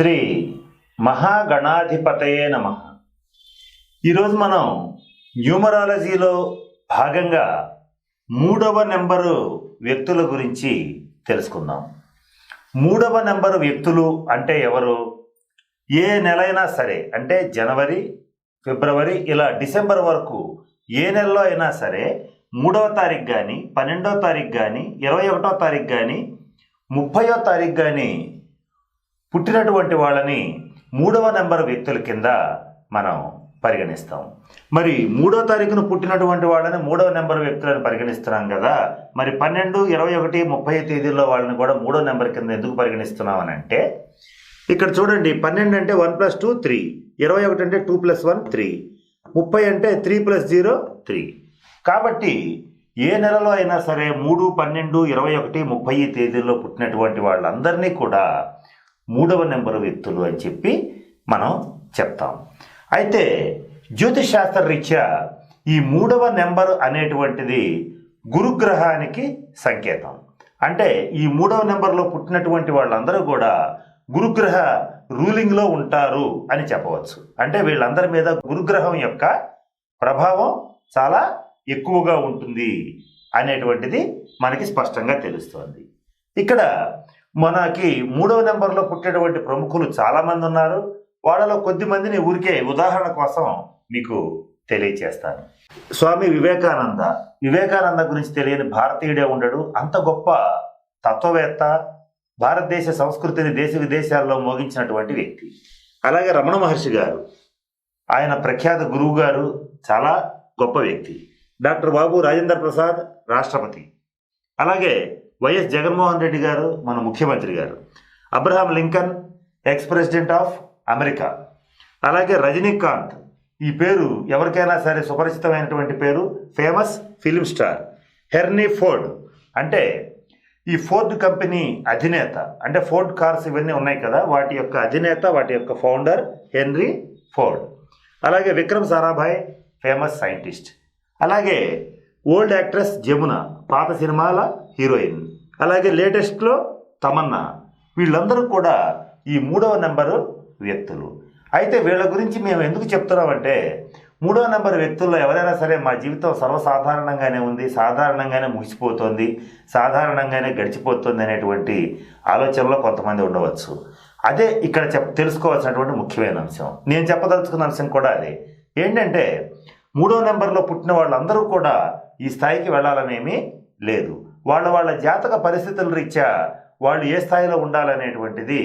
శ్రీ మహాగణాధిపతయే నమ. ఈరోజు మనం న్యూమరాలజీలో భాగంగా మూడవ నెంబరు వ్యక్తుల గురించి తెలుసుకుందాం. మూడవ నెంబరు వ్యక్తులు అంటే ఎవరు? ఏ నెలైనా సరే అంటే జనవరి ఫిబ్రవరి ఇలా డిసెంబర్ వరకు ఏ నెలలో అయినా సరే మూడవ తారీఖు కానీ పన్నెండవ తారీఖు కానీ ఇరవై ఒకటో తారీఖు కానీ ముప్పయో తారీఖు కానీ పుట్టినటువంటి వాళ్ళని మూడవ నెంబర్ వ్యక్తుల కింద మనం పరిగణిస్తాం. మరి మూడో తారీఖున పుట్టినటువంటి వాళ్ళని మూడవ నెంబర్ వ్యక్తులను పరిగణిస్తున్నాం కదా మరి పన్నెండు ఇరవై ఒకటి ముప్పై తేదీల్లో వాళ్ళని కూడా మూడో నెంబర్ కింద ఎందుకు పరిగణిస్తున్నాం అని అంటే ఇక్కడ చూడండి పన్నెండు అంటే వన్ ప్లస్ టూ త్రీ. ఇరవై ఒకటి అంటే టూ ప్లస్ వన్ త్రీ. ముప్పై అంటే త్రీ ప్లస్ జీరో త్రీ. కాబట్టి ఏ నెలలో అయినా సరే మూడు పన్నెండు ఇరవై ఒకటి ముప్పై తేదీల్లో పుట్టినటువంటి వాళ్ళందరినీ కూడా మూడవ నెంబరు వ్యక్తులు అని చెప్పి మనం చెప్తాం. అయితే జ్యోతిష్ శాస్త్ర రీత్యా ఈ మూడవ నెంబరు అనేటువంటిది గురుగ్రహానికి సంకేతం. అంటే ఈ మూడవ నెంబర్లో పుట్టినటువంటి వాళ్ళందరూ కూడా గురుగ్రహ రూలింగ్లో ఉంటారు అని చెప్పవచ్చు. అంటే వీళ్ళందరి మీద గురుగ్రహం యొక్క ప్రభావం చాలా ఎక్కువగా ఉంటుంది అనేటువంటిది మనకి స్పష్టంగా తెలుస్తోంది. ఇక్కడ మనకి మూడవ నెంబర్లో పుట్టేటువంటి ప్రముఖులు చాలామంది ఉన్నారు. వాళ్ళలో కొద్ది మందిని ఊరికే ఉదాహరణ కోసం మీకు తెలియచేస్తాను. స్వామి వివేకానంద. వివేకానంద గురించి తెలియని భారతీయుడే ఉండడు. అంత గొప్ప తత్వవేత్త భారతదేశ సంస్కృతిని దేశ విదేశాల్లో మోగించినటువంటి వ్యక్తి. అలాగే రమణ మహర్షి గారు. ఆయన ప్రఖ్యాత గురువు గారు చాలా గొప్ప వ్యక్తి. డాక్టర్ బాబు రాజేంద్ర ప్రసాద్ రాష్ట్రపతి. అలాగే వైఎస్ జగన్మోహన్ రెడ్డి గారు మన ముఖ్యమంత్రి గారు. Abraham Lincoln ex president of America అలాగే రజనీకాంత్ ఈ పేరు ఎవరికైనా సరే సుపరిచితమైనటువంటి పేరు ఫేమస్ ఫిలిం స్టార్ హెర్నీ ఫోర్డ్. అంటే ఈ ఫోర్డ్ కంపెనీ అధినేత అంటే ఫోర్డ్ కార్స్ ఇవన్నీ ఉన్నాయి కదా వాటి యొక్క అధినేత వాటి యొక్క ఫౌండర్ హెన్రీ ఫోర్డ్. అలాగే విక్రమ్ సారాభాయ్ ఫేమస్ సైంటిస్ట్ అలాగే ఓల్డ్ యాక్ట్రెస్ జమున పాత సినిమాల హీరోయిన్. అలాగే లేటెస్ట్లో తమన్నా. వీళ్ళందరూ కూడా ఈ మూడవ నెంబరు వ్యక్తులు. అయితే వీళ్ళ గురించి మేము ఎందుకు చెప్తున్నామంటే మూడవ నెంబర్ వ్యక్తుల్లో ఎవరైనా సరే మా జీవితం సర్వసాధారణంగానే ఉంది సాధారణంగానే ముగిసిపోతుంది సాధారణంగానే గడిచిపోతుంది అనేటువంటి ఆలోచనలో కొంతమంది ఉండవచ్చు. అదే ఇక్కడ చెప్ తెలుసుకోవాల్సినటువంటి ముఖ్యమైన అంశం. నేను చెప్పదలుచుకున్న అంశం కూడా అదే. ఏంటంటే మూడో నెంబర్లో పుట్టిన వాళ్ళందరూ కూడా ఈ స్థాయికి వెళ్ళాలనేమీ లేదు. వాళ్ళ వాళ్ళ జాతక పరిస్థితుల రీత్యా వాళ్ళు ఏ స్థాయిలో ఉండాలనేటువంటిది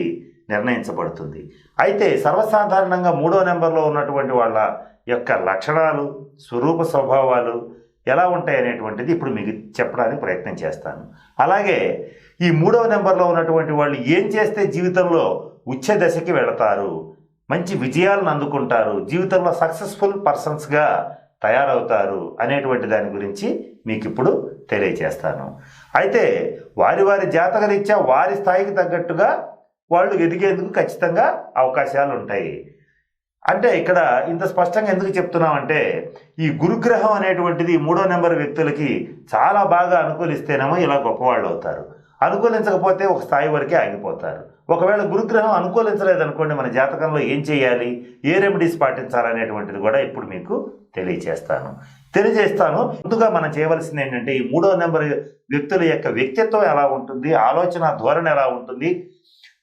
నిర్ణయించబడుతుంది. అయితే సర్వసాధారణంగా మూడో నెంబర్లో ఉన్నటువంటి వాళ్ళ యొక్క లక్షణాలు స్వరూప స్వభావాలు ఎలా ఉంటాయి అనేటువంటిది ఇప్పుడు మీకు చెప్పడానికి ప్రయత్నం చేస్తాను. అలాగే ఈ మూడవ నెంబర్లో ఉన్నటువంటి వాళ్ళు ఏం చేస్తే జీవితంలో ఉచ్చ దశకి వెళతారు మంచి విజయాలను అందుకుంటారు జీవితంలో సక్సెస్ఫుల్ పర్సన్స్గా తయారవుతారు అనేటువంటి దాని గురించి మీకు ఇప్పుడు తెలియచేస్తాను. అయితే వారి వారి జాతకరీత్యా వారి స్థాయికి తగ్గట్టుగా వాళ్ళు ఎదిగేందుకు ఖచ్చితంగా అవకాశాలు ఉంటాయి అంటే ఇక్కడ ఇంత స్పష్టంగా ఎందుకు చెప్తున్నామంటే ఈ గురుగ్రహం అనేటువంటిది మూడో నెంబర్ వ్యక్తులకి చాలా బాగా అనుకూలిస్తేనేమో ఇలా గొప్పవాళ్ళు అవుతారు అనుకూలించకపోతే ఒక స్థాయి వరకే ఆగిపోతారు. ఒకవేళ గురుగ్రహం అనుకూలించలేదనుకోండి మన జాతకంలో ఏం చేయాలి? ఏ రెమెడీస్ పాటించాలనేటువంటిది కూడా ఇప్పుడు మీకు తెలియచేస్తాను. తెలియజేస్తాను. ముందుగా మనం చేయవలసింది ఏంటంటే ఈ మూడో నెంబర్ వ్యక్తుల యొక్క వ్యక్తిత్వం ఎలా ఉంటుంది ఆలోచన ధోరణి ఎలా ఉంటుంది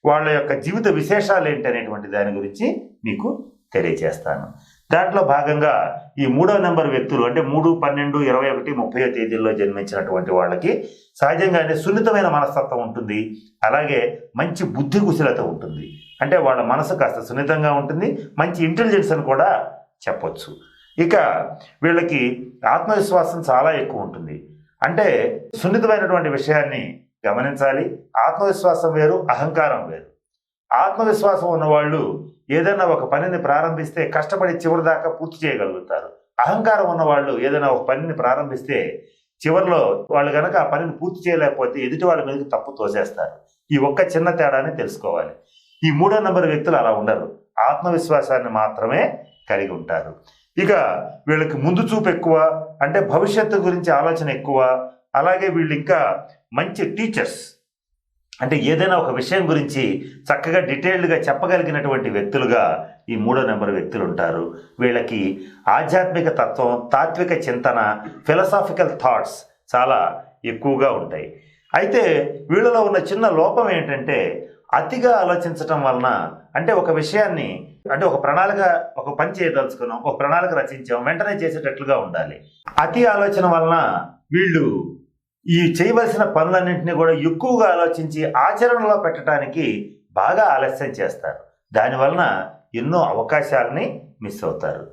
వాళ్ళ యొక్క జీవిత విశేషాలు ఏంటి అనేటువంటి దాని గురించి మీకు తెలియజేస్తాను. దాంట్లో భాగంగా ఈ మూడో నెంబర్ వ్యక్తులు అంటే మూడు పన్నెండు ఇరవై ఒకటి ముప్పై తేదీల్లో జన్మించినటువంటి వాళ్ళకి సహజంగానే సున్నితమైన మనస్తత్వం ఉంటుంది. అలాగే మంచి బుద్ధి కుశలత ఉంటుంది. అంటే వాళ్ళ మనసు కాస్త సున్నితంగా ఉంటుంది. మంచి ఇంటెలిజెన్స్ అని కూడా చెప్పొచ్చు. ఇక వీళ్ళకి ఆత్మవిశ్వాసం చాలా ఎక్కువ ఉంటుంది. అంటే సున్నితమైనటువంటి విషయాన్ని గమనించాలి. ఆత్మవిశ్వాసం వేరు అహంకారం వేరు. ఆత్మవిశ్వాసం ఉన్నవాళ్ళు ఏదైనా ఒక పనిని ప్రారంభిస్తే కష్టపడి చివరి దాకా పూర్తి చేయగలుగుతారు. అహంకారం ఉన్నవాళ్ళు ఏదైనా ఒక పనిని ప్రారంభిస్తే చివరిలో వాళ్ళు కనుక ఆ పనిని పూర్తి చేయలేకపోతే ఎదుటి వాళ్ళ మీదకి తప్పు తోసేస్తారు. ఈ ఒక్క చిన్న తేడాని తెలుసుకోవాలి. ఈ మూడో నెంబర్ వ్యక్తులు అలా ఉండరు. ఆత్మవిశ్వాసాన్ని మాత్రమే కలిగి ఉంటారు. ఇక వీళ్ళకి ముందు చూపు ఎక్కువ అంటే భవిష్యత్తు గురించి ఆలోచన ఎక్కువ అలాగే వీళ్ళు ఇంకా మంచి టీచర్స్. అంటే ఏదైనా ఒక విషయం గురించి చక్కగా డీటెయిల్డ్గా చెప్పగలిగినటువంటి వ్యక్తులుగా ఈ మూడో నెంబర్ వ్యక్తులు ఉంటారు. వీళ్ళకి ఆధ్యాత్మిక తత్వం తాత్విక చింతన ఫిలసాఫికల్ థాట్స్ చాలా ఎక్కువగా ఉంటాయి. అయితే వీళ్ళలో ఉన్న చిన్న లోపం ఏంటంటే అతిగా ఆలోచించటం వలన అంటే ఒక విషయాన్ని అంటే ఒక ప్రణాళిక ఒక పని చేయదలుచుకున్నాం ఒక ప్రణాళిక రచించాం వెంటనే చేసేటట్లుగా ఉండాలి. అతి ఆలోచన వలన వీళ్ళు ఈ చేయవలసిన పనులన్నింటినీ కూడా ఎక్కువగా ఆలోచించి ఆచరణలో పెట్టడానికి బాగా ఆలస్యం చేస్తారు. దానివలన ఎన్నో అవకాశాలని మిస్ అవుతారు.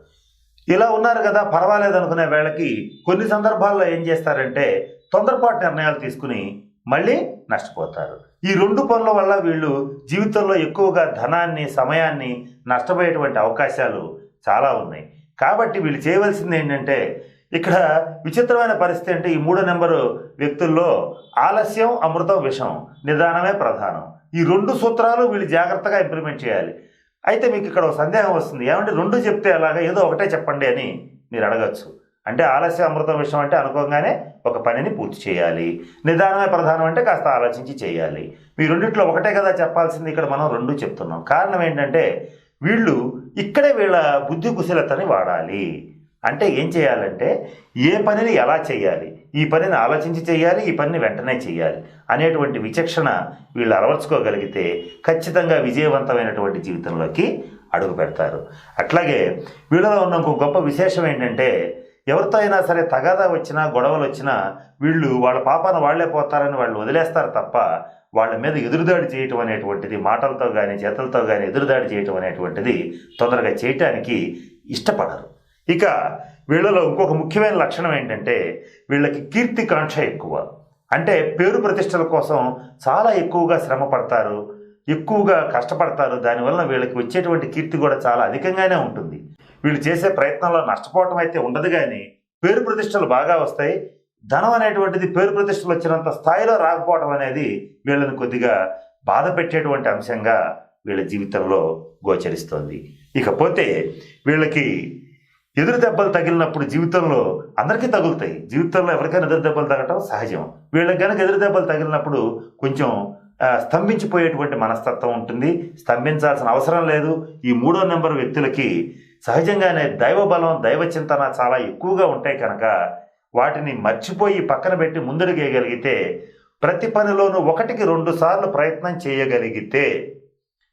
ఇలా ఉన్నారు కదా పర్వాలేదు అనుకునే వేళకి కొన్ని సందర్భాల్లో ఏం చేస్తారంటే తొందరపాటు నిర్ణయాలు తీసుకుని మళ్ళీ నష్టపోతారు. ఈ రెండు పనుల వల్ల వీళ్ళు జీవితంలో ఎక్కువగా ధనాన్ని సమయాన్ని నష్టపోయేటువంటి అవకాశాలు చాలా ఉన్నాయి. కాబట్టి వీళ్ళు చేయవలసింది ఏంటంటే ఇక్కడ విచిత్రమైన పరిస్థితి అంటే ఈ మూడో నెంబరు వ్యక్తుల్లో ఆలస్యం అమృతం విషం నిదానమే ప్రధానం. ఈ రెండు సూత్రాలు వీళ్ళు జాగ్రత్తగా ఇంప్లిమెంట్ చేయాలి. అయితే మీకు ఇక్కడ ఒక సందేహం వస్తుంది. ఏమంటే రెండు చెప్తే అలాగా ఏదో ఒకటే చెప్పండి అని మీరు అడగచ్చు. అంటే ఆలస్యం అమృతం విషయం అంటే అనుకోగానే ఒక పనిని పూర్తి చేయాలి. నిదానమే ప్రధానం అంటే కాస్త ఆలోచించి చేయాలి. మీ రెండిట్లో ఒకటే కదా చెప్పాల్సింది ఇక్కడ మనం రెండు చెప్తున్నాం. కారణం ఏంటంటే వీళ్ళు ఇక్కడే వీళ్ళ బుద్ధి కుశలతని వాడాలి. అంటే ఏం చేయాలంటే ఏ పనిని ఎలా చేయాలి? ఈ పనిని ఆలోచించి చేయాలి ఈ పనిని వెంటనే చేయాలి అనేటువంటి విచక్షణ వీళ్ళు అలవర్చుకోగలిగితే ఖచ్చితంగా విజయవంతమైనటువంటి జీవితంలోకి అడుగు పెడతారు. అట్లాగే వీళ్ళలో ఉన్న ఇంకో గొప్ప విశేషం ఏంటంటే ఎవరితో అయినా సరే తగాదా వచ్చినా గొడవలు వచ్చినా వీళ్ళు వాళ్ళ పాపాన వాళ్ళే పోతారని వాళ్ళు వదిలేస్తారు తప్ప వాళ్ళ మీద ఎదురుదాడి చేయటం అనేటువంటిది మాటలతో కానీ చేతులతో కానీ ఎదురుదాడి చేయటం అనేటువంటిది తొందరగా చేయటానికి ఇష్టపడరు. ఇక వీళ్ళలో ఇంకొక ముఖ్యమైన లక్షణం ఏంటంటే వీళ్ళకి కీర్తి కాంక్ష ఎక్కువ. అంటే పేరు ప్రతిష్టల కోసం చాలా ఎక్కువగా శ్రమ పడతారు ఎక్కువగా కష్టపడతారు. దానివల్ల వీళ్ళకి వచ్చేటువంటి కీర్తి కూడా చాలా అధికంగానే ఉంటుంది. వీళ్ళు చేసే ప్రయత్నంలో నష్టపోవటం అయితే ఉండదు కానీ పేరు ప్రతిష్టలు బాగా వస్తాయి. ధనం అనేటువంటిది పేరు ప్రతిష్టలు వచ్చినంత స్థాయిలో రాకపోవడం అనేది వీళ్ళని కొద్దిగా బాధ పెట్టేటువంటి అంశంగా వీళ్ళ జీవితంలో గోచరిస్తోంది. ఇకపోతే వీళ్ళకి ఎదురు దెబ్బలు తగిలినప్పుడు జీవితంలో అందరికీ తగులుతాయి. జీవితంలో ఎవరికైనా ఎదురు దెబ్బలు తగ్గటం సహజం. వీళ్ళకి కనుక ఎదురు దెబ్బలు తగిలినప్పుడు కొంచెం స్తంభించిపోయేటువంటి మనస్తత్వం ఉంటుంది. స్తంభించాల్సిన అవసరం లేదు. ఈ మూడో నెంబర్ వ్యక్తులకి సహజంగానే దైవ బలం దైవ చింతన చాలా ఎక్కువగా ఉంటాయి కనుక వాటిని మర్చిపోయి పక్కన పెట్టి ముందడుగేయగలిగితే ప్రతి పనిలోనూ ఒకటికి రెండు సార్లు ప్రయత్నం చేయగలిగితే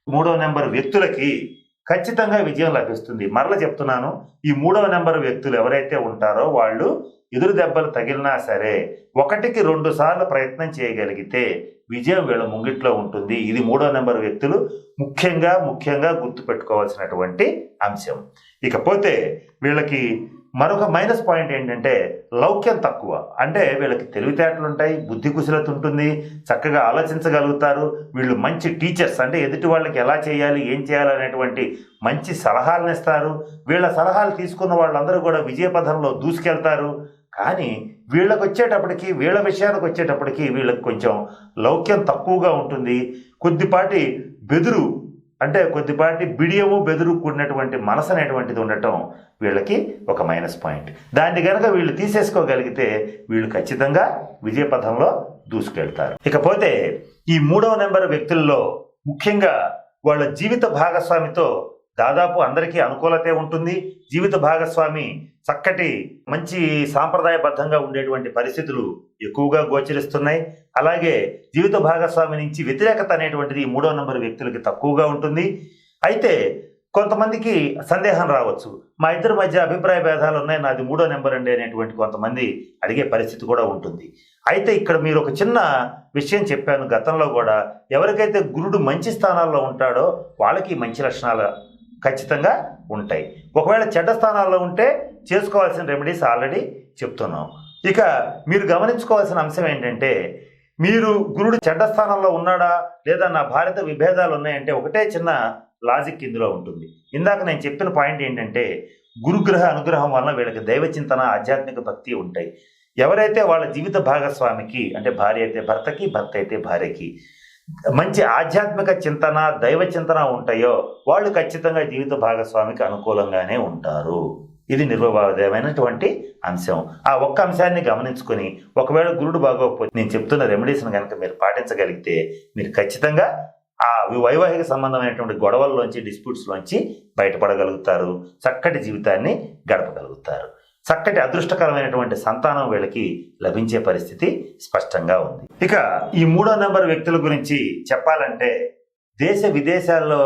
మూడో నెంబర్ వ్యక్తులకి ఖచ్చితంగా విజయం లభిస్తుంది. మరల చెప్తున్నాను ఈ మూడవ నెంబర్ వ్యక్తులు ఎవరైతే ఉంటారో వాళ్ళు ఎదురు దెబ్బలు తగిలినా సరే ఒకటికి రెండు సార్లు ప్రయత్నం చేయగలిగితే విజయం వీళ్ళ ముంగిట్లో ఉంటుంది. ఇది మూడో నెంబర్ వ్యక్తులు ముఖ్యంగా ముఖ్యంగా గుర్తుపెట్టుకోవాల్సినటువంటి అంశం. ఇకపోతే వీళ్ళకి మరొక మైనస్ పాయింట్ ఏంటంటే లౌక్యం తక్కువ. అంటే వీళ్ళకి తెలివితేటలు ఉంటాయి బుద్ధి కుశలత ఉంటుంది చక్కగా ఆలోచించగలుగుతారు. వీళ్ళు మంచి టీచర్స్. అంటే ఎదుటి వాళ్ళకి ఎలా చేయాలి ఏం చేయాలి అనేటువంటి మంచి సలహాలను ఇస్తారు. వీళ్ళ సలహాలు తీసుకున్న వాళ్ళందరూ కూడా విజయపథంలో దూసుకెళ్తారు. కానీ వీళ్ళకి వచ్చేటప్పటికి వీళ్ళ విషయానికి వచ్చేటప్పటికి వీళ్ళకి కొంచెం లౌక్యం తక్కువగా ఉంటుంది. కొద్దిపాటి బెదురు అంటే కొద్దిపాటి బిడియము బెదురు కూడినటువంటి మనసు అనేటువంటిది ఉండటం వీళ్ళకి ఒక మైనస్ పాయింట్ దాన్ని కనుక వీళ్ళు తీసేసుకోగలిగితే వీళ్ళు ఖచ్చితంగా విజయపథంలో దూసుకెళ్తారు. ఇకపోతే ఈ మూడవ నెంబర్ వ్యక్తుల్లో ముఖ్యంగా వాళ్ళ జీవిత భాగస్వామితో దాదాపు అందరికీ అనుకూలతే ఉంటుంది. జీవిత భాగస్వామి చక్కటి మంచి సాంప్రదాయబద్ధంగా ఉండేటువంటి పరిస్థితులు ఎక్కువగా గోచరిస్తున్నాయి. అలాగే జీవిత భాగస్వామి నుంచి వ్యతిరేకత అనేటువంటిది మూడో నంబర్ వ్యక్తులకి తక్కువగా ఉంటుంది. అయితే కొంతమందికి సందేహం రావచ్చు. మా ఇద్దరి మధ్య అభిప్రాయ భేదాలు ఉన్నాయి. నాది మూడో నెంబర్ అండి అనేటువంటి కొంతమంది అడిగే పరిస్థితి కూడా ఉంటుంది. అయితే ఇక్కడ మీరు ఒక చిన్న విషయం చెప్పాను. గతంలో కూడా ఎవరికైతే గురుడు మంచి స్థానాల్లో ఉంటాడో వాళ్ళకి మంచి లక్షణాలు ఖచ్చితంగా ఉంటాయి. ఒకవేళ చెడ్డ స్థానాల్లో ఉంటే చేసుకోవాల్సిన రెమెడీస్ ఆల్రెడీ చెప్తున్నాం. ఇక మీరు గమనించుకోవాల్సిన అంశం ఏంటంటే మీరు గురుడు చెడ్డ స్థానంలో ఉన్నాడా లేదా నా భార్యతో విభేదాలు ఉన్నాయంటే ఒకటే చిన్న లాజిక్ ఇందులో ఉంటుంది. ఇందాక నేను చెప్పిన పాయింట్ ఏంటంటే గురుగ్రహ అనుగ్రహం వలన వీళ్ళకి దైవ చింతన ఆధ్యాత్మిక భక్తి ఉంటాయి. ఎవరైతే వాళ్ళ జీవిత భాగస్వామికి అంటే భార్య అయితే భర్తకి భర్త అయితే భార్యకి మంచి ఆధ్యాత్మిక చింతన దైవ చింతన ఉంటాయో వాళ్ళు ఖచ్చితంగా జీవిత భాగస్వామికి అనుకూలంగానే ఉంటారు. ఇది నిర్వవాదమైనటువంటి అంశం. ఆ ఒక్క అంశాన్ని గమనించుకొని ఒకవేళ గురుడు బాగోకపోతే నేను చెప్తున్న రెమెడీస్ని కనుక మీరు పాటించగలిగితే మీరు ఖచ్చితంగా ఆ వైవాహిక సంబంధమైనటువంటి గొడవల్లోంచి డిస్ప్యూట్స్లోంచి బయటపడగలుగుతారు. చక్కటి జీవితాన్ని గడపగలుగుతారు. చక్కటి అదృష్టకరమైనటువంటి సంతానం వీళ్ళకి లభించే పరిస్థితి స్పష్టంగా ఉంది. ఇక ఈ మూడో నెంబర్ వ్యక్తుల గురించి చెప్పాలంటే దేశ విదేశాల్లో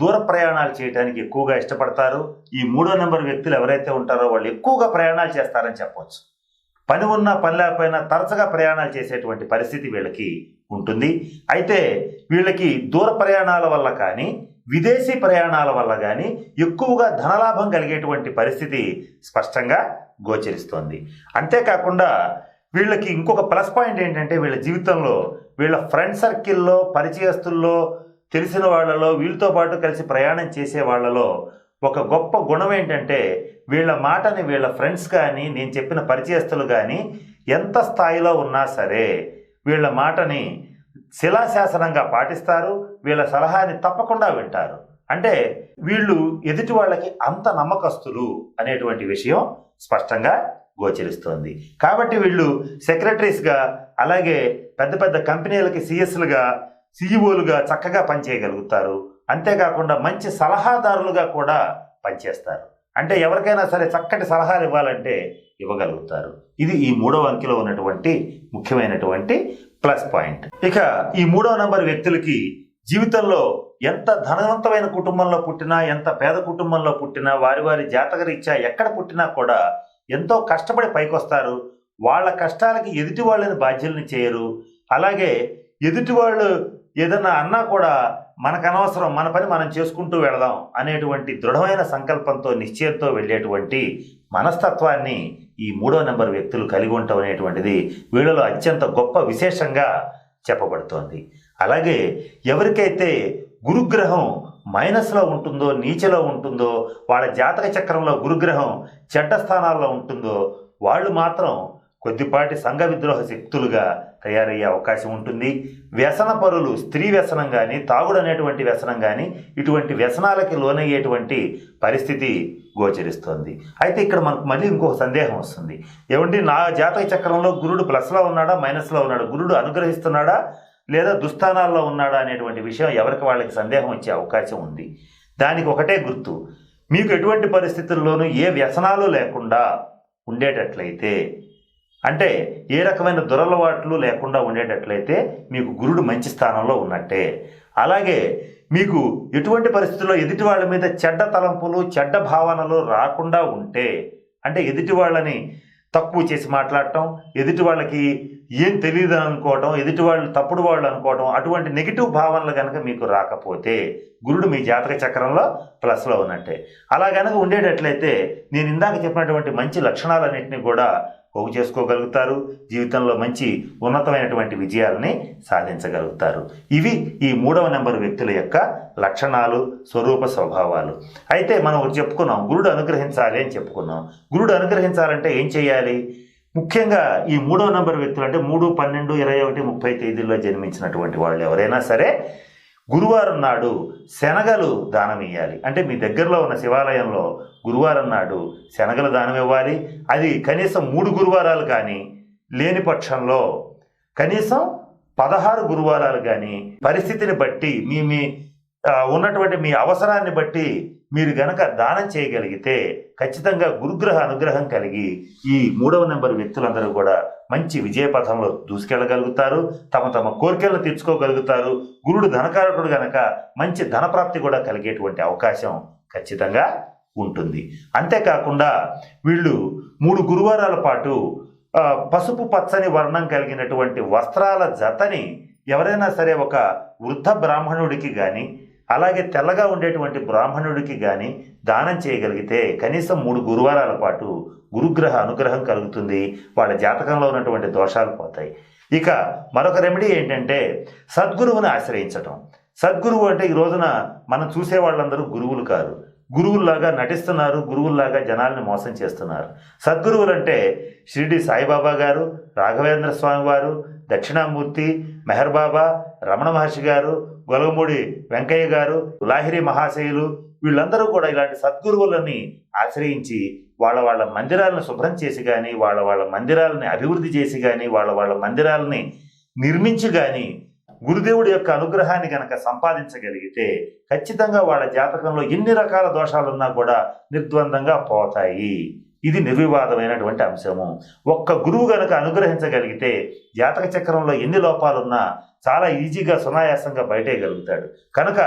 దూర ప్రయాణాలు చేయడానికి ఎక్కువగా ఇష్టపడతారు. ఈ మూడో నెంబర్ వ్యక్తులు ఎవరైతే ఉంటారో వాళ్ళు ఎక్కువగా ప్రయాణాలు చేస్తారని చెప్పవచ్చు పని ఉన్నా పని లేకపోయినా తరచుగా ప్రయాణాలు చేసేటువంటి పరిస్థితి వీళ్ళకి ఉంటుంది. అయితే వీళ్ళకి దూర ప్రయాణాల వల్ల కానీ విదేశీ ప్రయాణాల వల్ల కానీ ఎక్కువగా ధనలాభం కలిగేటువంటి పరిస్థితి స్పష్టంగా గోచరిస్తోంది. అంతేకాకుండా వీళ్ళకి ఇంకొక ప్లస్ పాయింట్ ఏంటంటే వీళ్ళ జీవితంలో వీళ్ళ ఫ్రెండ్ సర్కిల్లో పరిచయస్తుల్లో తెలిసిన వాళ్ళలో వీళ్ళతో పాటు కలిసి ప్రయాణం చేసే వాళ్ళలో ఒక గొప్ప గుణం ఏంటంటే వీళ్ళ మాటని వీళ్ళ ఫ్రెండ్స్ కానీ నేను చెప్పిన పరిచయస్తులు కానీ ఎంత స్థాయిలో ఉన్నా సరే వీళ్ళ మాటని శిలాశాసనంగా పాటిస్తారు వీళ్ళ సలహాని తప్పకుండా వింటారు. అంటే వీళ్ళు ఎదుటి వాళ్ళకి అంత నమ్మకస్తులు అనేటువంటి విషయం స్పష్టంగా గోచరిస్తోంది. కాబట్టి వీళ్ళు సెక్రటరీస్గా అలాగే పెద్ద పెద్ద కంపెనీలకి సిఎస్లుగా సిఇఓలుగా చక్కగా పనిచేయగలుగుతారు. అంతేకాకుండా మంచి సలహాదారులుగా కూడా పనిచేస్తారు. అంటే ఎవరికైనా సరే చక్కటి సలహాలు ఇవ్వాలంటే ఇవ్వగలుగుతారు. ఇది ఈ మూడవ అంకెలో ఉన్నటువంటి ముఖ్యమైనటువంటి ప్లస్ పాయింట్. ఇక ఈ మూడవ నంబర్ వ్యక్తులకి జీవితంలో ఎంత ధనవంతమైన కుటుంబంలో పుట్టినా ఎంత పేద కుటుంబంలో పుట్టినా వారి వారి జాతక రీత్యా ఎక్కడ పుట్టినా కూడా ఎంతో కష్టపడి పైకొస్తారు. వాళ్ళ కష్టాలకి ఎదుటి వాళ్ళని బాధ్యుల్ని చేయరు. అలాగే ఎదుటి వాళ్ళు ఏదన్నా అన్నా కూడా మనకు అనవసరం మన పని మనం చేసుకుంటూ వెళదాం అనేటువంటి దృఢమైన సంకల్పంతో నిశ్చయంతో వెళ్ళేటువంటి మనస్తత్వాన్ని ఈ మూడో నెంబర్ వ్యక్తులు కలిగి ఉండటం అనేటువంటిది వీళ్ళలో అత్యంత గొప్ప విశేషంగా చెప్పబడుతోంది. అలాగే ఎవరికైతే గురుగ్రహం మైనస్లో ఉంటుందో నీచలో ఉంటుందో వాళ్ళ జాతక చక్రంలో గురుగ్రహం చెడ్డ స్థానాల్లో ఉంటుందో వాళ్ళు మాత్రం కొద్దిపాటి సంఘ విద్రోహ శక్తులుగా తయారయ్యే అవకాశం ఉంటుంది. వ్యసన పరులు స్త్రీ వ్యసనం కానీ తాగుడు అనేటువంటి వ్యసనం కానీ ఇటువంటి వ్యసనాలకి లోనయ్యేటువంటి పరిస్థితి గోచరిస్తుంది. అయితే ఇక్కడ మనకు మళ్ళీ ఇంకొక సందేహం వస్తుంది. ఏమంటే నా జాతక చక్రంలో గురుడు ప్లస్లో ఉన్నాడా మైనస్లో ఉన్నాడా? గురుడు అనుగ్రహిస్తున్నాడా? లేదా దుస్థానాల్లో ఉన్నాడా అనేటువంటి విషయం ఎవరికి వాళ్ళకి సందేహం వచ్చే అవకాశం ఉంది. దానికి ఒకటే గుర్తు. మీకు ఎటువంటి పరిస్థితుల్లోనూ ఏ వ్యసనాలు లేకుండా ఉండేటట్లయితే అంటే ఏ రకమైన దురలవాట్లు లేకుండా ఉండేటట్లయితే మీకు గురుడు మంచి స్థానంలో ఉన్నట్టే. అలాగే మీకు ఎటువంటి పరిస్థితుల్లో ఎదుటి వాళ్ళ మీద చెడ్డ తలంపులు చెడ్డ భావనలు రాకుండా ఉంటే అంటే ఎదుటి వాళ్ళని తక్కువ చేసి మాట్లాడటం ఎదుటి వాళ్ళకి ఏం తెలియదు అనుకోవటం ఎదుటి వాళ్ళు తప్పుడు వాళ్ళు అనుకోవటం అటువంటి నెగిటివ్ భావనలు కనుక మీకు రాకపోతే గురుడు మీ జాతక చక్రంలో ప్లస్లో ఉన్నట్టే. అలా కనుక ఉండేటట్లయితే నేను ఇందాక చెప్పినటువంటి మంచి లక్షణాలన్నింటినీ కూడా పోగు చేసుకోగలుగుతారు జీవితంలో మంచి ఉన్నతమైనటువంటి విజయాలని సాధించగలుగుతారు. ఇవి ఈ మూడవ నెంబర్ వ్యక్తుల యొక్క లక్షణాలు స్వరూప స్వభావాలు. అయితే మనం ఒకటి చెప్పుకున్నాం గురుడు అనుగ్రహించాలి అని చెప్పుకున్నాం. గురుడు అనుగ్రహించాలంటే ఏం చేయాలి? ముఖ్యంగా ఈ మూడవ నెంబర్ వ్యక్తులు అంటే మూడు పన్నెండు ఇరవై ఒకటి ముప్పై తేదీల్లో జన్మించినటువంటి వాళ్ళు ఎవరైనా సరే గురువారం నాడు శనగలు దానం ఇవ్వాలి అంటే మీ దగ్గరలో ఉన్న శివాలయంలో గురువారం నాడు శనగలు దానం ఇవ్వాలి అది కనీసం మూడు గురువారాలు కానీ లేని పక్షంలో కనీసం పదహారు గురువారాలు కానీ పరిస్థితిని బట్టి మీ మీ ఉన్నటువంటి మీ అవసరాన్ని బట్టి మీరు గనక దానం చేయగలిగితే ఖచ్చితంగా గురుగ్రహ అనుగ్రహం కలిగి ఈ మూడవ నెంబర్ వ్యక్తులందరూ కూడా మంచి విజయపథంలో దూసుకెళ్ళగలుగుతారు తమ తమ కోరికలను తీర్చుకోగలుగుతారు. గురుడు ధనకారకుడు గనక మంచి ధనప్రాప్తి కూడా కలిగేటువంటి అవకాశం ఖచ్చితంగా ఉంటుంది. అంతేకాకుండా వీళ్ళు మూడు గురువారాల పాటు పసుపు పచ్చని వర్ణం కలిగినటువంటి వస్త్రాల జతని ఎవరైనా సరే ఒక వృద్ధ బ్రాహ్మణుడికి కానీ అలాగే తెల్లగా ఉండేటువంటి బ్రాహ్మణుడికి కానీ దానం చేయగలిగితే కనీసం మూడు గురువారాల పాటు గురుగ్రహ అనుగ్రహం కలుగుతుంది. వాళ్ళ జాతకంలో ఉన్నటువంటి దోషాలు పోతాయి. ఇక మరొక రెమెడీ ఏంటంటే సద్గురువుని ఆశ్రయించటం. సద్గురువు అంటే ఈ రోజున మనం చూసే వాళ్ళందరూ గురువులు కారు గురువుల్లాగా నటిస్తున్నారు గురువుల్లాగా జనాల్ని మోసం చేస్తున్నారు. సద్గురువులు అంటే షిరిడి సాయిబాబా గారు రాఘవేంద్ర స్వామి వారు దక్షిణామూర్తి మెహర్ బాబా రమణ మహర్షి గారు గొలగమూడి వెంకయ్య గారు లాహిరి మహాశయులు వీళ్ళందరూ కూడా ఇలాంటి సద్గురువులని ఆశ్రయించి వాళ్ళ వాళ్ళ మందిరాలను శుభ్రం చేసి కానీ వాళ్ళ వాళ్ళ మందిరాలని అభివృద్ధి చేసి కానీ వాళ్ళ వాళ్ళ మందిరాలని నిర్మించి కానీ గురుదేవుడి యొక్క అనుగ్రహాన్ని గనక సంపాదించగలిగితే ఖచ్చితంగా వాళ్ళ జాతకంలో ఎన్ని రకాల దోషాలున్నా కూడా నిర్ద్వందంగా పోతాయి. ఇది నిర్వివాదమైనటువంటి అంశము. ఒక్క గురువు గనక అనుగ్రహించగలిగితే జాతక చక్రంలో ఎన్ని లోపాలున్నా చాలా ఈజీగా సునాయాసంగా బయటేయగలుగుతాడు. కనుక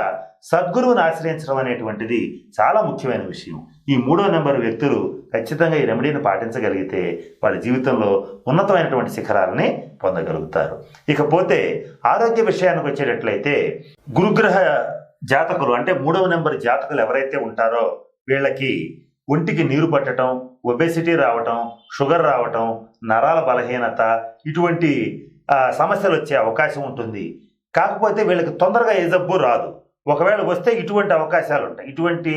సద్గురువుని ఆశ్రయించడం అనేటువంటిది చాలా ముఖ్యమైన విషయం. ఈ మూడో నెంబర్ వ్యక్తులు ఖచ్చితంగా ఈ రెమెడీని పాటించగలిగితే వాళ్ళ జీవితంలో ఉన్నతమైనటువంటి శిఖరాలని పొందగలుగుతారు. ఇకపోతే ఆరోగ్య విషయానికి వచ్చేటట్లయితే గురుగ్రహ జాతకులు అంటే మూడవ నెంబర్ జాతకులు ఎవరైతే ఉంటారో వీళ్ళకి ఒంటికి నీరు పట్టడం ఒబెసిటీ రావటం షుగర్ రావటం నరాల బలహీనత ఇటువంటి సమస్యలు వచ్చే అవకాశం ఉంటుంది. కాకపోతే వీళ్ళకి తొందరగా ఏ జబ్బు రాదు. ఒకవేళ వస్తే ఇటువంటి అవకాశాలు ఉంటాయి. ఇటువంటి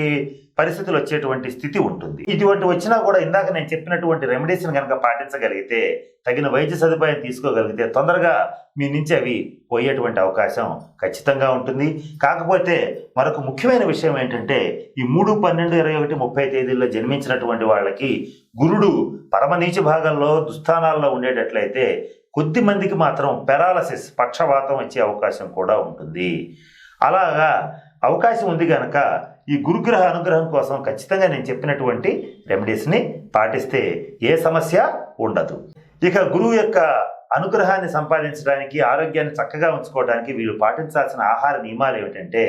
పరిస్థితులు వచ్చేటువంటి స్థితి ఉంటుంది. ఇటువంటి వచ్చినా కూడా ఇందాక నేను చెప్పినటువంటి రెమెడీస్ని కనుక పాటించగలిగితే తగిన వైద్య సదుపాయం తీసుకోగలిగితే తొందరగా మీ నుంచి అవి పోయేటువంటి అవకాశం ఖచ్చితంగా ఉంటుంది. కాకపోతే మరొక ముఖ్యమైన విషయం ఏంటంటే ఈ మూడు పన్నెండు ఇరవై ఒకటి ముప్పై తేదీల్లో జన్మించినటువంటి వాళ్ళకి గురుడు పరమనీచ భాగంలో దుస్థానాల్లో ఉండేటట్లయితే కొద్ది మందికి మాత్రం పెరాలసిస్ పక్షవాతం వచ్చే అవకాశం కూడా ఉంటుంది. అలాగా అవకాశం ఉంది కనుక ఈ గురుగ్రహ అనుగ్రహం కోసం ఖచ్చితంగా నేను చెప్పినటువంటి రెమెడీస్ని పాటిస్తే ఏ సమస్య ఉండదు. ఇక గురువు యొక్క అనుగ్రహాన్ని సంపాదించడానికి ఆరోగ్యాన్ని చక్కగా ఉంచుకోవడానికి వీళ్ళు పాటించాల్సిన ఆహార నియమాలు ఏమిటంటే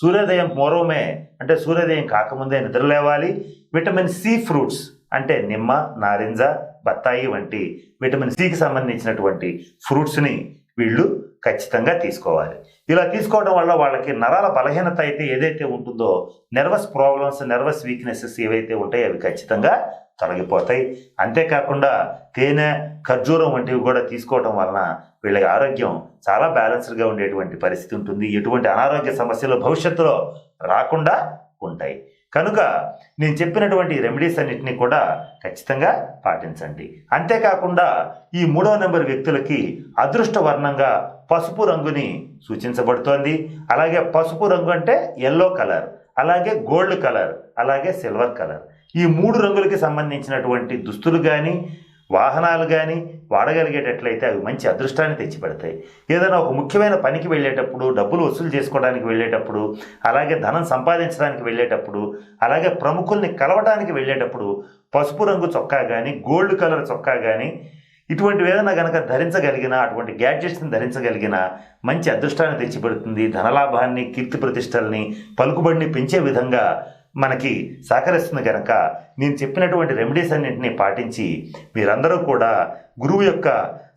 సూర్యోదయం పూర్వమే అంటే సూర్యోదయం కాకముందే నిద్రలేవాలి. విటమిన్ సి ఫ్రూట్స్ అంటే నిమ్మ నారింజ బత్తాయి వంటి విటమిన్ సికి సంబంధించినటువంటి ఫ్రూట్స్ని వీళ్ళు ఖచ్చితంగా తీసుకోవాలి. ఇలా తీసుకోవడం వల్ల వాళ్ళకి నరాల బలహీనత అయితే ఏదైతే ఉంటుందో నర్వస్ ప్రాబ్లమ్స్ నర్వస్ వీక్నెసెస్ ఏవైతే ఉంటాయో అవి ఖచ్చితంగా తొలగిపోతాయి. అంతేకాకుండా తేనె ఖర్జూరం వంటివి కూడా తీసుకోవడం వలన వీళ్ళకి ఆరోగ్యం చాలా బ్యాలెన్స్డ్గా ఉండేటువంటి పరిస్థితి ఉంటుంది. ఎటువంటి అనారోగ్య సమస్యలు భవిష్యత్తులో రాకుండా ఉంటాయి. కనుక నేను చెప్పినటువంటి రెమెడీస్ అన్నింటినీ కూడా ఖచ్చితంగా పాటించండి. అంతేకాకుండా ఈ మూడవ నెంబర్ వ్యక్తులకి అదృష్ట వర్ణంగా పసుపు రంగుని సూచించబడుతోంది. అలాగే పసుపు రంగు అంటే ఎల్లో కలర్ అలాగే గోల్డ్ కలర్ అలాగే సిల్వర్ కలర్ ఈ మూడు రంగులకి సంబంధించినటువంటి దుస్తులు కానీ వాహనాలు కానీ వాడగలిగేటట్లయితే అవి మంచి అదృష్టాన్ని తెచ్చిపెడతాయి. ఏదైనా ఒక ముఖ్యమైన పనికి వెళ్ళేటప్పుడు డబ్బులు వసూలు చేసుకోవడానికి వెళ్ళేటప్పుడు అలాగే ధనం సంపాదించడానికి వెళ్ళేటప్పుడు అలాగే ప్రముఖుల్ని కలవడానికి వెళ్ళేటప్పుడు పసుపు రంగు చొక్కా కానీ గోల్డ్ కలర్ చొక్కా కానీ ఇటువంటివి ఏదైనా కనుక ధరించగలిగిన అటువంటి గ్యాడ్జెట్స్ని ధరించగలిగిన మంచి అదృష్టాన్ని తెచ్చిపెడుతుంది. ధనలాభాన్ని కీర్తి ప్రతిష్టల్ని పలుకుబడిని పెంచే విధంగా మనకి సహకరిస్తుంది కనుక నేను చెప్పినటువంటి రెమెడీస్ అన్నింటినీ పాటించి మీరందరూ కూడా గురువు యొక్క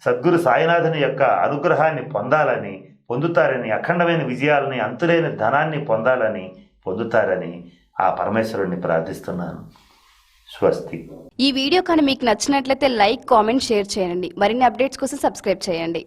సద్గురు సాయినాథుని యొక్క అనుగ్రహాన్ని పొందాలని పొందుతారని అఖండమైన విజయాలని అంతులేని ధనాన్ని పొందాలని పొందుతారని ఆ పరమేశ్వరుణ్ణి ప్రార్థిస్తున్నాను. స్వస్తి. ఈ వీడియో కానీ మీకు నచ్చినట్లయితే లైక్ కామెంట్ షేర్ చేయండి. మరిన్ని అప్డేట్స్ కోసం సబ్స్క్రైబ్ చేయండి.